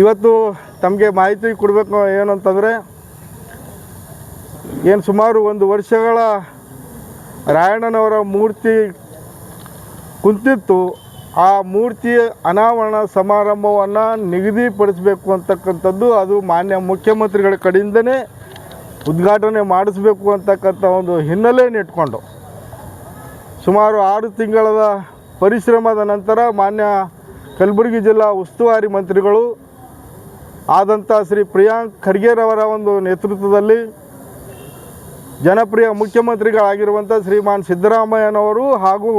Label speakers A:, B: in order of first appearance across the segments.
A: ಇವತ್ತು ತಮಗೆ ಮಾಹಿತಿ ಕೊಡಬೇಕು ಏನು ಅಂತಂದರೆ ಏನು ಸುಮಾರು ಒಂದು ವರ್ಷಗಳ ರಾಯಣ್ಣನವರ ಮೂರ್ತಿ ಕುಂತಿತ್ತು, ಆ ಮೂರ್ತಿ ಅನಾವರಣ ಸಮಾರಂಭವನ್ನು ನಿಗದಿಪಡಿಸಬೇಕು ಅಂತಕ್ಕಂಥದ್ದು ಅದು ಮಾನ್ಯ ಮುಖ್ಯಮಂತ್ರಿಗಳ ಕಡೆಯಿಂದನೇ ಉದ್ಘಾಟನೆ ಮಾಡಿಸ್ಬೇಕು ಅಂತಕ್ಕಂಥ ಒಂದು ಹಿನ್ನೆಲೆಯನ್ನು ಇಟ್ಕೊಂಡು, ಸುಮಾರು ಆರು ತಿಂಗಳ ಪರಿಶ್ರಮದ ನಂತರ ಮಾನ್ಯ ಕಲಬುರಗಿ ಜಿಲ್ಲಾ ಉಸ್ತುವಾರಿ ಮಂತ್ರಿಗಳು ಆದಂಥ ಶ್ರೀ ಪ್ರಿಯಾಂಕ್ ಖರ್ಗೆರವರ ಒಂದು ನೇತೃತ್ವದಲ್ಲಿ ಜನಪ್ರಿಯ ಮುಖ್ಯಮಂತ್ರಿಗಳಾಗಿರುವಂಥ ಶ್ರೀಮಾನ್ ಸಿದ್ದರಾಮಯ್ಯನವರು ಹಾಗೂ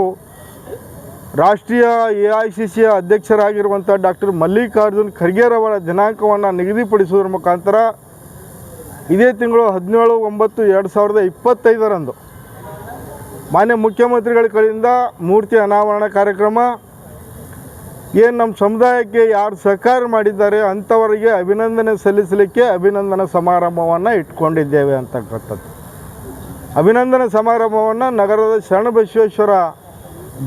A: ರಾಷ್ಟ್ರೀಯ ಎ ಐ ಸಿ ಸಿಯ ಅಧ್ಯಕ್ಷರಾಗಿರುವಂಥ ಡಾಕ್ಟರ್ ಮಲ್ಲಿಕಾರ್ಜುನ್ ಖರ್ಗೆರವರ ದಿನಾಂಕವನ್ನು ನಿಗದಿಪಡಿಸುವುದರ ಮುಖಾಂತರ ಇದೇ ತಿಂಗಳು ಹದಿನೇಳು ಒಂಬತ್ತು ಎರಡು ಸಾವಿರದ ಇಪ್ಪತ್ತೈದರಂದು ಮಾನ್ಯ ಮುಖ್ಯಮಂತ್ರಿಗಳ ಕಡೆಯಿಂದ ಮೂರ್ತಿ ಅನಾವರಣ ಕಾರ್ಯಕ್ರಮ ಏನು ನಮ್ಮ ಸಮುದಾಯಕ್ಕೆ ಯಾರು ಸಹಕಾರ ಮಾಡಿದ್ದಾರೆ ಅಂಥವರಿಗೆ ಅಭಿನಂದನೆ ಸಲ್ಲಿಸಲಿಕ್ಕೆ ಅಭಿನಂದನಾ ಸಮಾರಂಭವನ್ನು ಇಟ್ಕೊಂಡಿದ್ದೇವೆ ಅಂತಕ್ಕಂಥದ್ದು. ಅಭಿನಂದನೆ ಸಮಾರಂಭವನ್ನು ನಗರದ ಶರಣಬಸವೇಶ್ವರ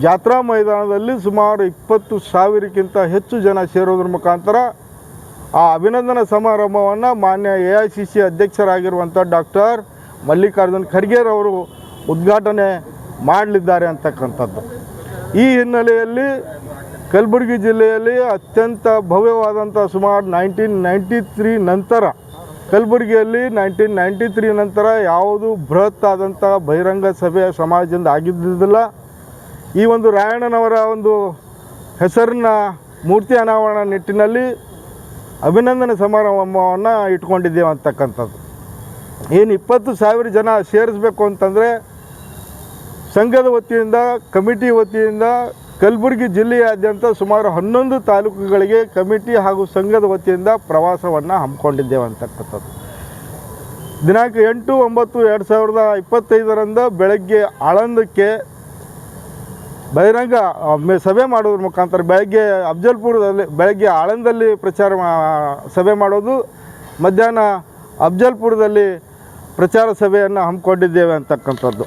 A: ಜಾತ್ರಾ ಮೈದಾನದಲ್ಲಿ ಸುಮಾರು ಇಪ್ಪತ್ತು ಸಾವಿರಕ್ಕಿಂತ ಹೆಚ್ಚು ಜನ ಸೇರೋದ್ರ ಮುಖಾಂತರ ಆ ಅಭಿನಂದನಾ ಸಮಾರಂಭವನ್ನು ಮಾನ್ಯ ಎ ಐ ಸಿ ಸಿ ಅಧ್ಯಕ್ಷರಾಗಿರುವಂಥ ಡಾಕ್ಟರ್ ಮಲ್ಲಿಕಾರ್ಜುನ್ ಖರ್ಗೆರವರು ಉದ್ಘಾಟನೆ ಮಾಡಲಿದ್ದಾರೆ ಅಂತಕ್ಕಂಥದ್ದು. ಈ ಹಿನ್ನೆಲೆಯಲ್ಲಿ ಕಲಬುರಗಿ ಜಿಲ್ಲೆಯಲ್ಲಿ ಅತ್ಯಂತ ಭವ್ಯವಾದಂಥ ಸುಮಾರು ನೈನ್ಟೀನ್ ನೈಂಟಿ ತ್ರೀ ನಂತರ, ಕಲಬುರಗಿಯಲ್ಲಿ ನೈನ್ಟೀನ್ ನೈಂಟಿ ತ್ರೀ ನಂತರ ಯಾವುದು ಬೃಹತ್ ಆದಂಥ ಬಹಿರಂಗ ಸಭೆ ಸಮಾಜದಿಂದ ಆಗಿದ್ದಿದ್ದಿಲ್ಲ. ಈ ಒಂದು ರಾಯಣ್ಣನವರ ಒಂದು ಹೆಸರಿನ ಮೂರ್ತಿ ಅನಾವರಣ ನಿಟ್ಟಿನಲ್ಲಿ ಅಭಿನಂದನೆ ಸಮಾರಂಭವನ್ನು ಇಟ್ಕೊಂಡಿದ್ದೇವೆ ಅಂತಕ್ಕಂಥದ್ದು. ಏನು ಇಪ್ಪತ್ತು ಸಾವಿರ ಜನ ಸೇರಿಸ್ಬೇಕು ಅಂತಂದರೆ, ಸಂಘದ ವತಿಯಿಂದ, ಕಮಿಟಿ ವತಿಯಿಂದ ಕಲಬುರಗಿ ಜಿಲ್ಲೆಯಾದ್ಯಂತ ಸುಮಾರು ಹನ್ನೊಂದು ತಾಲೂಕುಗಳಿಗೆ ಕಮಿಟಿ ಹಾಗೂ ಸಂಘದ ವತಿಯಿಂದ ಪ್ರವಾಸವನ್ನು ಹಮ್ಮಿಕೊಂಡಿದ್ದೇವೆ ಅಂತಕ್ಕಂಥದ್ದು. ದಿನಾಂಕ ಎಂಟು ಒಂಬತ್ತು ಎರಡು ಸಾವಿರದ ಇಪ್ಪತ್ತೈದರಿಂದ ಬೆಳಗ್ಗೆ ಆಳಂದಕ್ಕೆ ಬಹಿರಂಗ ಸಭೆ ಮಾಡೋದ್ರ ಮುಖಾಂತರ ಬೆಳಗ್ಗೆ ಅಫ್ಜಲ್ಪುರದಲ್ಲಿ, ಬೆಳಗ್ಗೆ ಆಳಂದಲ್ಲಿ ಪ್ರಚಾರ ಸಭೆ ಮಾಡೋದು, ಮಧ್ಯಾಹ್ನ ಅಫ್ಜಲ್ಪುರದಲ್ಲಿ ಪ್ರಚಾರ ಸಭೆಯನ್ನು ಹಮ್ಮಿಕೊಂಡಿದ್ದೇವೆ ಅಂತಕ್ಕಂಥದ್ದು.